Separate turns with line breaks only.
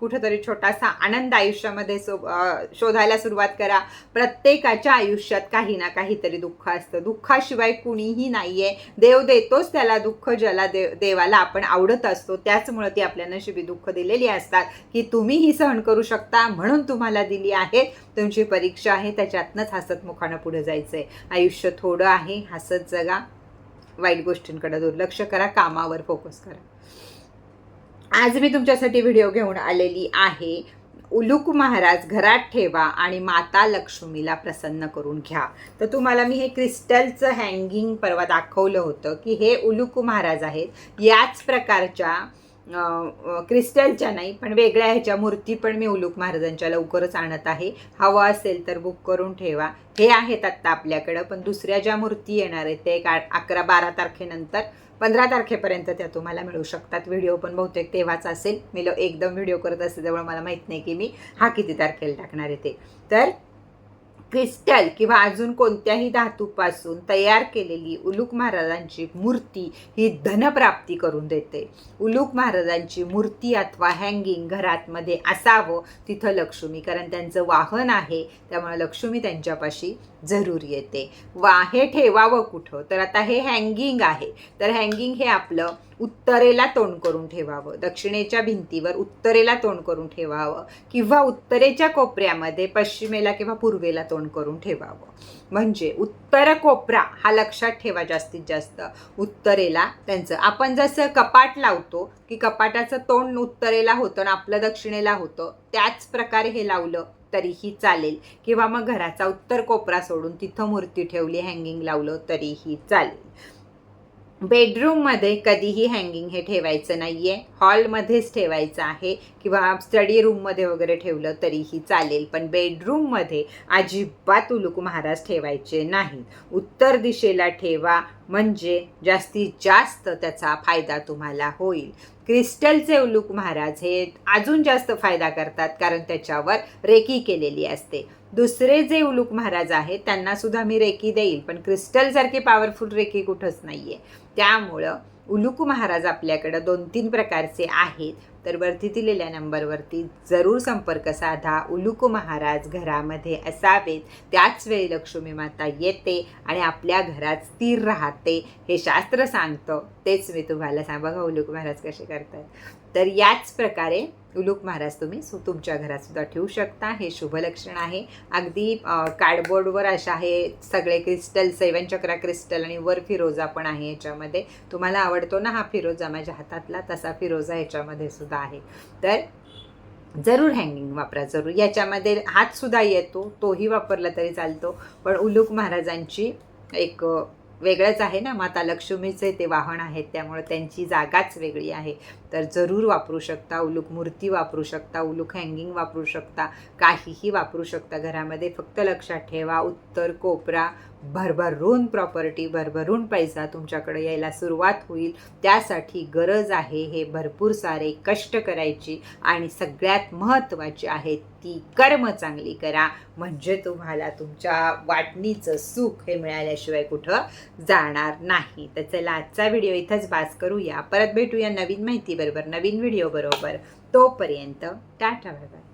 कुठंतरी छोटासा आनंद आयुष्यामध्ये सो शोधायला सुरुवात करा. प्रत्येकाच्या आयुष्यात काही ना काहीतरी दुःख असतं. दुःखाशिवाय कुणीही नाही आहे देव देतोच त्याला दुःख ज्याला देव देवाला आपण आवडत असतो त्याचमुळे ती आपल्या नशिबी दुःख दिलेली असतात. की तुम्हीही सहन करू शकता म्हणून तुम्हाला दिली आहे तुमची परीक्षा आहे त्याच्यातनंच हसतमुखानं पुढे जायचं आहे आयुष्य थोडं आहे हसत जगा. वाईट गोष्टींकडे दुर्लक्ष करा कामावर फोकस करा. आज मी तुमच्यासाठी व्हिडिओ घेऊन आलेली आहे. उलूक महाराज घरात ठेवा आणि माता लक्ष्मीला प्रसन्न करून घ्या. तर तुम्हाला मी हे क्रिस्टलचं हँगिंग परवा दाखवलं होतं की हे उलूक महाराज आहेत. याच प्रकारच्या क्रिस्टलच्या नाही पण वेगळ्या ह्याच्या मूर्ती पण मी उलूक महाराजांच्या लवकरच आणत आहे. हवं असेल तर बुक करून ठेवा. हे आहेत आत्ता आपल्याकडं पण दुसऱ्या ज्या मूर्ती येणार आहेत ते एक अकरा बारा तारखेनंतर पंधरा तारखेपर्यंत त्या तुम्हाला मिळू शकतात. व्हिडिओ पण बहुतेक तेव्हाच असेल. मी लो एकदम व्हिडिओ करत असते त्यामुळे मला माहीत नाही की मी हा किती तारखेला टाकणार आहे ते. तर क्रिस्टल किंवा अजून कोणत्याही धातूपासून तयार केलेली उलूक महाराजांची मूर्ती ही धनप्राप्ती करून देते. उलूक महाराजांची मूर्ती अथवा हँगिंग घरातमध्ये असावं तिथं लक्ष्मी कारण त्यांचं वाहन आहे त्यामुळे लक्ष्मी त्यांच्यापाशी जरूर येते. वा हे ठेवावं कुठं? तर आता हे हँगिंग आहे. तर हँगिंग हे आपलं उत्तरेला तोंड करून ठेवावं. दक्षिणेच्या भिंतीवर उत्तरेला तोंड करून ठेवावं. किंवा उत्तरेच्या कोपऱ्यामध्ये पश्चिमेला किंवा पूर्वेला तोंड करून ठेवावं. म्हणजे उत्तर कोपरा हा लक्षात ठेवा जास्तीत जास्त. उत्तरेला त्यांचं आपण जसं कपाट लावतो की कपाटाचं तोंड उत्तरेला होतं आणि आपलं दक्षिणेला होतं त्याच प्रकारे हे लावलं तरीही चालेल. किंवा मग घराचा उत्तर कोपरा सोडून तिथं मूर्ती ठेवली हँगिंग लावलं तरीही चालेल. बेडरूममध्ये कधीही हँगिंग हे ठेवायचं नाही आहे हॉलमध्येच ठेवायचं आहे किंवा स्टडी रूममध्ये वगैरे ठेवलं तरीही चालेल. पण बेडरूममध्ये अजिबात उलूक महाराज ठेवायचे नाहीत. उत्तर दिशेला ठेवा म्हणजे जास्तीत जास्त त्याचा फायदा तुम्हाला होईल. क्रिस्टलचे उलूक महाराज हे अजून जास्त फायदा करतात कारण त्याच्यावर रेकी केलेली असते. दुसरे जे उलूक महाराज आहेत त्यांना सुद्धा मी रेकी देईल पण क्रिस्टलसारखी पॉवरफुल रेकी कुठंच नाहीये. त्यामुळं उलूक महाराज आपल्याकडं दोन तीन प्रकारचे आहेत. तर वरती दिलेल्या नंबरवरती जरूर संपर्क साधा. उलुक महाराज घरामध्ये असावेत. त्याच वेळी लक्ष्मी माता येते आणि आपल्या घरात स्थिर राहते हे शास्त्र सांगतं. तेच मी तुम्हाला सांग. बघा उलुक महाराज कसे करतात. तर याच प्रकारे उलूक महाराज तुम्ही सु तुमच्या घरात सुद्धा ठेवू शकता. हे शुभ लक्षण आहे. अगदी कार्डबोर्डवर अशा हे सगळे क्रिस्टल सेवन चक्रा क्रिस्टल आणि वर फिरोजा पण आहे याच्यामध्ये. तुम्हाला आवडतो ना हा फिरोजा? माझ्या हातातला तसा फिरोजा ह्याच्यामध्ये सुद्धा. आहे. तर जरूर हँगिंग वापरा जरूर. याच्यामध्ये हातसुद्धा येतो तोही वापरला तरी चालतो. पण उलूक महाराजांची एक वेगळंच आहे ना. माता लक्ष्मीचे ते वाहन आहेत त्यामुळे त्यांची जागाच वेगळी आहे. तर जरूर वापरू शकता उलूक मूर्ती वापरू शकता उलूक हँगिंग वापरू शकता काहीही वापरू शकता. घरामध्ये फक्त लक्षात ठेवा उत्तर कोपरा भरभरून प्रॉपर्टी भरभरून पैसा तुमच्याकडे यायला सुरुवात होईल. त्यासाठी गरज आहे हे भरपूर सारे कष्ट करायची आणि सगळ्यात महत्त्वाची आहे ती कर्म चांगली करा. म्हणजे तुम्हाला तुमच्या वाटणीचं सुख हे मिळाल्याशिवाय कुठं जाणार नाही. तर चला आजचा व्हिडिओ इथंच बास करूया. परत भेटूया नवीन माहितीबरोबर नवीन व्हिडिओ बरोबर. तोपर्यंत टाटा बाय बाय